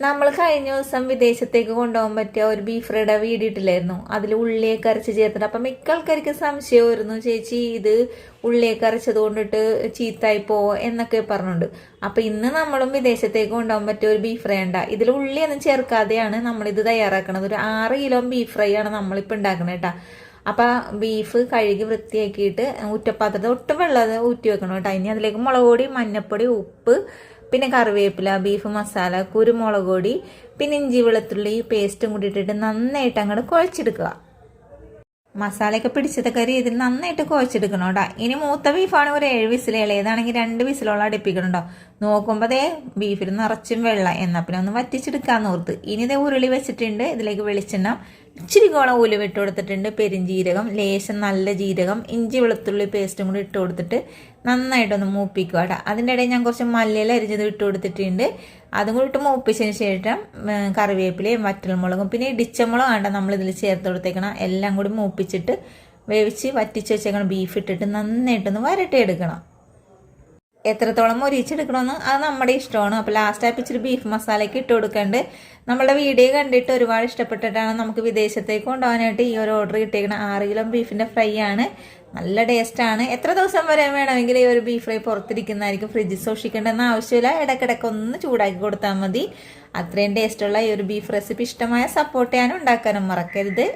നമ്മൾ കഴിഞ്ഞ ദിവസം വിദേശത്തേക്ക് കൊണ്ടുപോകാൻ പറ്റിയ ഒരു ബീഫ് ഫ്രൈയുടെ വീടിട്ടില്ലായിരുന്നു. അതിൽ ഉള്ളിയൊക്കെ അരച്ച് ചേർത്തിട്ട് അപ്പം മിക്ക ആൾക്കാർക്ക് സംശയമായിരുന്നു ചേച്ചി ഇത് ഉള്ളിയൊക്കെ അരച്ചത് കൊണ്ടിട്ട് ചീത്തായി പോവോ എന്നൊക്കെ പറഞ്ഞുണ്ട്. അപ്പം ഇന്ന് നമ്മളും വിദേശത്തേക്ക് കൊണ്ടുപോകാൻ പറ്റിയ ഒരു ബീഫ് ഫ്രൈ ഉണ്ടാ. ഇതിൽ ഉള്ളിയൊന്നും ചേർക്കാതെയാണ് നമ്മളിത് തയ്യാറാക്കുന്നത് ഒരു ആറ് കിലോ ബീഫ് ഫ്രൈ ആണ് നമ്മളിപ്പോൾ ഉണ്ടാക്കുന്നത് കേട്ടോ അപ്പം ബീഫ് കഴുകി വൃത്തിയാക്കിയിട്ട് ഉറ്റപ്പാത്രത്തിൽ ഒട്ടും വെള്ളം ഊറ്റി വെക്കണം കേട്ടോ ഇനി അതിലേക്ക് മുളക് പൊടി മഞ്ഞപ്പൊടി ഉപ്പ് പിന്നെ കറിവേപ്പില ബീഫ് മസാല കുരുമുളക് പൊടി പിന്നെ ഇഞ്ചി വെളുത്തുള്ളി പേസ്റ്റും കൂടി ഇട്ടിട്ട് നന്നായിട്ട് അങ്ങോട്ട് കുഴച്ചെടുക്കുക. മസാലയൊക്കെ പിടിച്ചതൊക്കെ രീതിയിൽ നന്നായിട്ട് കുഴച്ചെടുക്കണം കേട്ടോ. ഇനി മൂത്ത ബീഫാണ് ഒരു ഏഴ് വിസിൽ ഇളയതാണെങ്കിൽ രണ്ട് വിസിലോളം അടുപ്പിക്കണുണ്ടോ നോക്കുമ്പോൾ ദേ ബീഫിൽ നിറച്ചും വെള്ളം. എന്നാൽ പിന്നെ ഒന്ന് വറ്റിച്ചെടുക്കാന്ന് ഓർത്ത്. ഇനി ഇതേ ഉരുളി വെച്ചിട്ടുണ്ട്. ഇതിലേക്ക് വെളിച്ചെണ്ണ ഇച്ചിരി കോളം ഉലുവ ഇട്ട് കൊടുത്തിട്ടുണ്ട് പെരിഞ്ജീരകം ലേശം നല്ല ജീരകം ഇഞ്ചി വെളുത്തുള്ളി പേസ്റ്റും കൂടി ഇട്ട് കൊടുത്തിട്ട് നന്നായിട്ടൊന്ന് മൂപ്പിക്കുക കേട്ടോ അതിന്റെ ഇടയിൽ ഞാൻ കുറച്ച് മല്ലിയില അരിഞ്ഞത് ഇട്ട് കൊടുത്തിട്ടുണ്ട്. അതും കൂടി ഇട്ട് മൂപ്പിച്ചതിന് ശേഷം കറിവേപ്പിലയും വറ്റൽമുളകും പിന്നെ ഇടിച്ചമുളക് വേണ്ട നമ്മൾ ഇതിൽ ചേർത്ത് കൊടുത്തേക്കണം. എല്ലാം കൂടി മൂപ്പിച്ചിട്ട് വേവിച്ച് വറ്റിച്ച് വെച്ചേക്കണം ബീഫ് ഇട്ടിട്ട് നന്നായിട്ടൊന്ന് വരട്ടിയെടുക്കണം. എത്രത്തോളം മൊരിച്ചെടുക്കണമെന്ന് അത് നമ്മുടെ ഇഷ്ടമാണ്. അപ്പോൾ ലാസ്റ്റ് ഇച്ചിരി ബീഫ് മസാലയ്ക്ക് ഇട്ട് കൊടുക്കേണ്ട. നമ്മുടെ വീഡിയോ കണ്ടിട്ട് ഒരുപാട് ഇഷ്ടപ്പെട്ടിട്ടാണ് നമുക്ക് വിദേശത്തേക്ക് കൊണ്ടുപോകാനായിട്ട് ഈ ഒരു ഓർഡർ കിട്ടിയിരിക്കുന്നത് ആറ് കിലോ ബീഫിന്റെ ഫ്രൈ ആണ്. നല്ല ടേസ്റ്റാണ് എത്ര ദിവസം വരെ വേണമെങ്കിൽ ഈ ഒരു ബീഫ് ഫ്രൈ പുറത്തിരിക്കുന്നതായിരിക്കും. ഫ്രിഡ്ജിൽ സൂക്ഷിക്കേണ്ടെന്ന് ആവശ്യമില്ല. ഇടയ്ക്കിടയ്ക്ക് ഒന്ന് ചൂടാക്കി കൊടുത്താൽ മതി. അത്രയും ടേസ്റ്റുള്ള ഈ ഒരു ബീഫ് റെസിപ്പി ഇഷ്ടമായ സപ്പോർട്ട് ചെയ്യാനും ഉണ്ടാക്കാനും മറക്കരുത്.